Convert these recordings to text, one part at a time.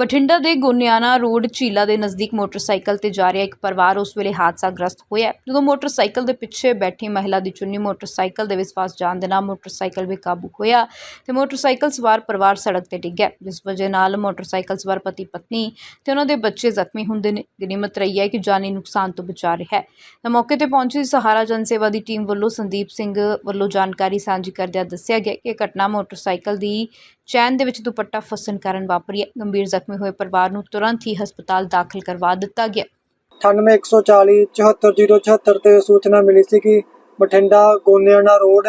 ਬਠਿੰਡਾ ਦੇ ਗੋਨਿਆਣਾ ਰੋਡ ਝੀਲਾ ਦੇ ਨਜ਼ਦੀਕ ਮੋਟਰਸਾਈਕਲ ਤੇ ਜਾ ਰਿਹਾ ਇੱਕ ਪਰਿਵਾਰ, ਉਸ ਵੇਲੇ ਹਾਦਸਾਗ੍ਰਸਤ ਹੋਇਆ ਜਦੋਂ ਮੋਟਰਸਾਈਕਲ ਦੇ ਪਿੱਛੇ ਬੈਠੀ ਮਹਿਲਾ ਦੀ ਚੁੰਨੀ ਮੋਟਰਸਾਈਕਲ ਦੇ ਵਿੱਚ ਫਸ ਜਾਣ ਦੇ ਨਾਲ ਮੋਟਰਸਾਈਕਲ ਵੀ ਕਾਬੂ ਹੋਇਆ ਤੇ ਮੋਟਰਸਾਈਕਲ ਸਵਾਰ ਪਰਿਵਾਰ ਸੜਕ ਤੇ ਡਿੱਗਿਆ ਜਿਸ ਵਜ੍ਹਾ ਨਾਲ ਮੋਟਰਸਾਈਕਲ ਸਵਾਰ ਪਤੀ, ਪਤਨੀ ਤੇ ਉਹਨਾਂ ਦੇ ਬੱਚੇ ਜ਼ਖਮੀ ਹੁੰਦੇ ਨੇ। ਗਨੀਮਤ ਰਹੀ ਹੈ ਕਿ ਜਾਨੀ ਨੁਕਸਾਨ ਤੋਂ ਬਚਾ ਰਿਹਾ ਹੈ। ਤਾਂ ਮੌਕੇ ਤੇ ਪਹੁੰਚੀ ਸਹਾਰਾ ਜਨ ਸੇਵਾ ਦੀ ਟੀਮ ਵੱਲੋਂ ਸੰਦੀਪ ਸਿੰਘ ਵੱਲੋਂ ਜਾਣਕਾਰੀ ਸਾਂਝੀ ਕਰਦਿਆਂ ਦੱਸਿਆ ਗਿਆ ਕਿ ਘਟਨਾ ਮੋਟਰਸਾਈਕਲ ਦੀ ਚੈਨ ਦੇ ਵਿੱਚ ਦੁਪੱਟਾ ਫਸਣ ਕਾਰਨ ਵਾਪਰੀ ਹੈ ਗੰਭੀਰ ਜ਼ਖਮੀ ਹੋਏ ਪਰਿਵਾਰ ਨੂੰ ਤੁਰੰਤ ਹੀ ਹਸਪਤਾਲ ਦਾਖਲ ਕਰਵਾ ਦਿੱਤਾ ਗਿਆ। 98140 74076 ਤੇ ਸੂਚਨਾ ਮਿਲੀ ਸੀ ਕਿ ਬਠਿੰਡਾ ਗੋਨਿਆਣਾ ਰੋਡ,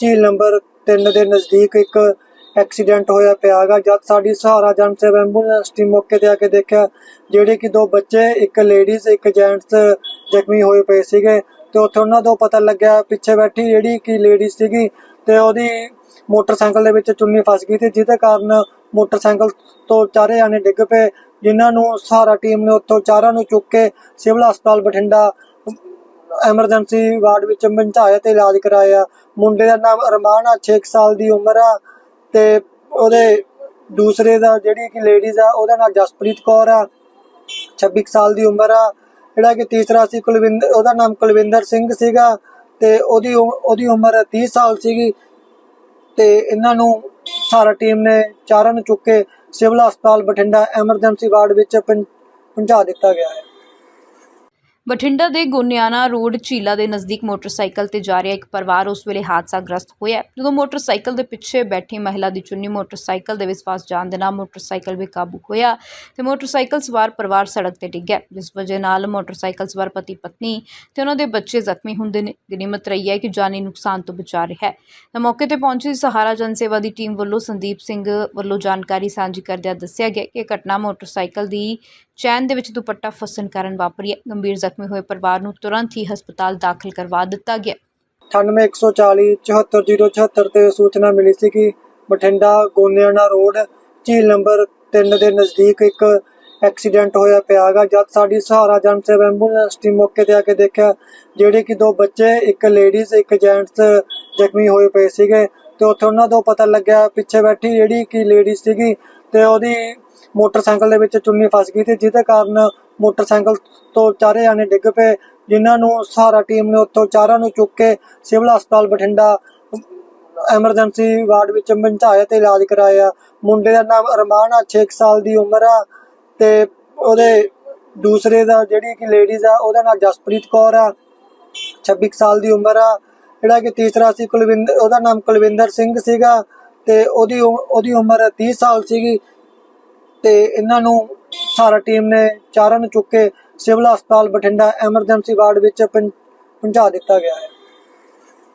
ਝੀਲ ਨੰਬਰ 3 ਦੇ ਨਜ਼ਦੀਕ ਇੱਕ ਐਕਸੀਡੈਂਟ ਹੋਇਆ ਪਿਆਗਾ ਜਦ ਸਾਡੀ ਸਹਾਰਾ ਜਨ ਸੇਵਾ ਐਂਬੂਲੈਂਸ ਟੀਮ ਮੌਕੇ ਤੇ ਆ ਕੇ ਦੇਖਿਆ, ਜਿਹੜੇ ਕਿ ਦੋ ਬੱਚੇ, ਇੱਕ ਲੇਡੀਜ਼ ਇੱਕ ਜੈਂਟਸ ਜ਼ਖਮੀ ਹੋਏ ਪਏ ਸੀਗੇ ਤੇ ਉੱਥੇ ਉਹਨਾਂ ਤੋਂ ਪਤਾ ਲੱਗਿਆ, ਪਿੱਛੇ ਬੈਠੀ ਜਿਹੜੀ ਕਿ ਲੇਡੀ ਸੀਗੀ ਤੇ ਉਹਦੀ ਮੋਟਰਸਾਈਕਲ ਦੇ ਵਿੱਚ ਚੁੰਨੀ ਫਸ ਗਈ ਤੇ ਜਿਹਦੇ ਕਾਰਨ ਮੋਟਰਸਾਈਕਲ ਤੋਂ ਚਾਰੇ ਜਾਣੇ ਡਿੱਗ ਪਏ, ਜਿਨ੍ਹਾਂ ਨੂੰ ਸਹਾਰਾ ਟੀਮ ਨੇ ਉੱਥੋਂ ਚਾਰਾਂ ਨੂੰ ਚੁੱਕ ਕੇ ਸਿਵਲ ਹਸਪਤਾਲ ਬਠਿੰਡਾ ਐਮਰਜੈਂਸੀ ਵਾਰਡ ਵਿੱਚ ਪਹੁੰਚਾਇਆ ਤੇ ਇਲਾਜ ਕਰਾਇਆ। ਮੁੰਡੇ ਦਾ ਨਾਮ ਅਰਮਾਨ ਆ 6 ਸਾਲ ਦੀ ਉਮਰ ਆ ਤੇ ਉਹਦੇ ਦੂਸਰੇ ਦਾ ਜਿਹੜੀ ਕਿ ਲੇਡੀਜ਼ ਆ, ਉਹਦਾ ਨਾਮ ਜਸਪ੍ਰੀਤ ਕੌਰ ਆ 26 ਕੁ ਸਾਲ ਦੀ ਉਮਰ ਆ। ਜਿਹੜਾ ਕਿ ਤੀਸਰਾ ਸੀ ਕੁਲਵਿੰਦਰ ਉਹਦਾ ਨਾਮ ਕੁਲਵਿੰਦਰ ਸਿੰਘ ਸੀਗਾ ਤੇ ਉਹਦੀ ਉਹਦੀ ਉਮਰ 30 ਸਾਲ ਸੀਗੀ। ਤੇ ਇਹਨਾਂ ਨੂੰ ਸਾਰਾ ਟੀਮ ਨੇ ਚਾਰਾਂ ਨੂੰ ਚੁੱਕ ਕੇ ਸਿਵਲ ਹਸਪਤਾਲ ਬਠਿੰਡਾ ਐਮਰਜੈਂਸੀ ਵਾਰਡ ਵਿੱਚ ਪਹੁੰ- ਪਹੁੰਚਾ ਦਿੱਤਾ ਗਿਆ ਹੈ। ਬਠਿੰਡਾ ਦੇ ਗੋਨਿਆਣਾ ਰੋਡ ਝੀਲਾ ਦੇ ਨਜ਼ਦੀਕ ਮੋਟਰਸਾਈਕਲ ਤੇ ਜਾ ਰਿਹਾ ਇੱਕ ਪਰਿਵਾਰ, ਉਸ ਵੇਲੇ ਹਾਦਸਾਗ੍ਰਸਤ ਹੋਇਆ ਜਦੋਂ ਮੋਟਰਸਾਈਕਲ ਦੇ ਪਿੱਛੇ ਬੈਠੀ ਮਹਿਲਾ ਦੀ ਚੁੰਨੀ ਮੋਟਰਸਾਈਕਲ ਦੇ ਵਿੱਚ ਫਸ ਜਾਣ ਦੇ ਨਾਲ ਮੋਟਰਸਾਈਕਲ ਵੀ ਕਾਬੂ ਹੋਇਆ ਤੇ ਮੋਟਰਸਾਈਕਲ ਸਵਾਰ ਪਰਿਵਾਰ ਸੜਕ ਤੇ ਡਿੱਗਿਆ ਜਿਸ ਵਜ੍ਹਾ ਨਾਲ ਮੋਟਰਸਾਈਕਲ ਸਵਾਰ ਪਤੀ, ਪਤਨੀ ਤੇ ਉਹਨਾਂ ਦੇ ਬੱਚੇ ਜ਼ਖਮੀ ਹੁੰਦੇ ਨੇ। ਗਨੀਮਤ ਰਹੀ ਹੈ ਕਿ ਜਾਨੀ ਨੁਕਸਾਨ ਤੋਂ ਬਚਾ ਰਿਹਾ ਹੈ। ਤਾਂ ਮੌਕੇ ਤੇ ਪਹੁੰਚੀ ਸਹਾਰਾ ਜਨ ਸੇਵਾ ਦੀ ਟੀਮ ਵੱਲੋਂ ਸੰਦੀਪ ਸਿੰਘ ਵੱਲੋਂ ਜਾਣਕਾਰੀ ਸਾਂਝੀ ਕਰਦਿਆਂ ਦੱਸਿਆ ਗਿਆ ਕਿ ਘਟਨਾ ਮੋਟਰਸਾਈਕਲ ਦੀ ਚੈਨ ਦੇ ਵਿੱਚ ਦੁਪੱਟਾ ਫਸਣ ਕਾਰਨ ਵਾਪਰੀ ਹੈ। ਗੰਭੀਰ ਜ਼ਖਮੀ ਹੋਏ ਪਰਿਵਾਰ ਨੂੰ ਤੁਰੰਤ ਹੀ ਹਸਪਤਾਲ ਦਾਖਲ ਕਰਵਾ ਦਿੱਤਾ ਗਿਆ। 98140 74076 ਤੇ ਸੂਚਨਾ ਮਿਲੀ ਸੀ ਕਿ ਬਠਿੰਡਾ ਗੋਨਿਆਣਾ ਰੋਡ, ਝੀਲ ਨੰਬਰ 3 ਦੇ ਨਜ਼ਦੀਕ ਇੱਕ ਐਕਸੀਡੈਂਟ ਹੋਇਆ ਪਿਆਗਾ ਜਦ ਸਾਡੀ ਸਹਾਰਾ ਜਨ ਸੇਵਾ ਐਂਬੂਲੈਂਸ ਟੀਮ ਮੌਕੇ ਤੇ ਆ ਕੇ ਦੇਖਿਆ, ਜਿਹੜੇ ਕਿ ਦੋ ਬੱਚੇ, ਇੱਕ ਲੇਡੀਜ਼ ਇੱਕ ਜੈਂਟਸ ਜ਼ਖਮੀ ਹੋਏ ਪਏ ਸੀਗੇ ਤੇ ਉੱਥੇ ਉਹਨਾਂ ਤੋਂ ਪਤਾ ਲੱਗਿਆ ਪਿੱਛੇ ਬੈਠੀ ਜਿਹੜੀ ਕਿ ਲੇਡੀ ਸੀਗੀ ਤੇ ਉਹਦੀ ਮੋਟਰਸਾਈਕਲ ਦੇ ਵਿੱਚ ਚੁੰਨੀ ਫਸ ਗਈ ਤੇ ਜਿਹਦੇ ਕਾਰਨ ਮੋਟਰਸਾਈਕਲ ਤੋਂ ਚਾਰੇ ਜਾਣੇ ਡਿੱਗ ਪਏ, ਜਿਨ੍ਹਾਂ ਨੂੰ ਸਹਾਰਾ ਟੀਮ ਨੇ ਉੱਥੋਂ ਚਾਰਾਂ ਨੂੰ ਚੁੱਕ ਕੇ ਸਿਵਲ ਹਸਪਤਾਲ ਬਠਿੰਡਾ ਐਮਰਜੈਂਸੀ ਵਾਰਡ ਵਿੱਚ ਪਹੁੰਚਾਇਆ ਤੇ ਇਲਾਜ ਕਰਾਇਆ। ਮੁੰਡੇ ਦਾ ਨਾਮ ਅਰਮਾਨ ਆ 6 ਸਾਲ ਦੀ ਉਮਰ ਆ ਤੇ ਉਹਦੇ ਦੂਸਰੇ ਦਾ ਜਿਹੜੀ ਕਿ ਲੇਡੀਜ਼ ਆ, ਉਹਦਾ ਨਾਮ ਜਸਪ੍ਰੀਤ ਕੌਰ ਆ 26 ਕੁ ਸਾਲ ਦੀ ਉਮਰ ਆ। ਜਿਹੜਾ ਕਿ ਤੀਸਰਾ ਸੀ ਕੁਲਵਿੰਦਰ ਉਹਦਾ ਨਾਮ ਕੁਲਵਿੰਦਰ ਸਿੰਘ ਸੀਗਾ ਤੇ ਉਹਦੀ ਉ- ਉਹਦੀ ਉਮਰ 30 ਸਾਲ ਸੀਗੀ। ਤੇ ਇਹਨਾਂ ਨੂੰ ਸਾਰਾ ਟੀਮ ਨੇ ਚਾਰਾਂ ਨੂੰ ਚੁੱਕ ਕੇ ਸਿਵਲ ਹਸਪਤਾਲ ਬਠਿੰਡਾ ਐਮਰਜੈਂਸੀ ਵਾਰਡ ਵਿੱਚ ਪਹੁੰ- ਪਹੁੰਚਾ ਦਿੱਤਾ ਗਿਆ ਹੈ।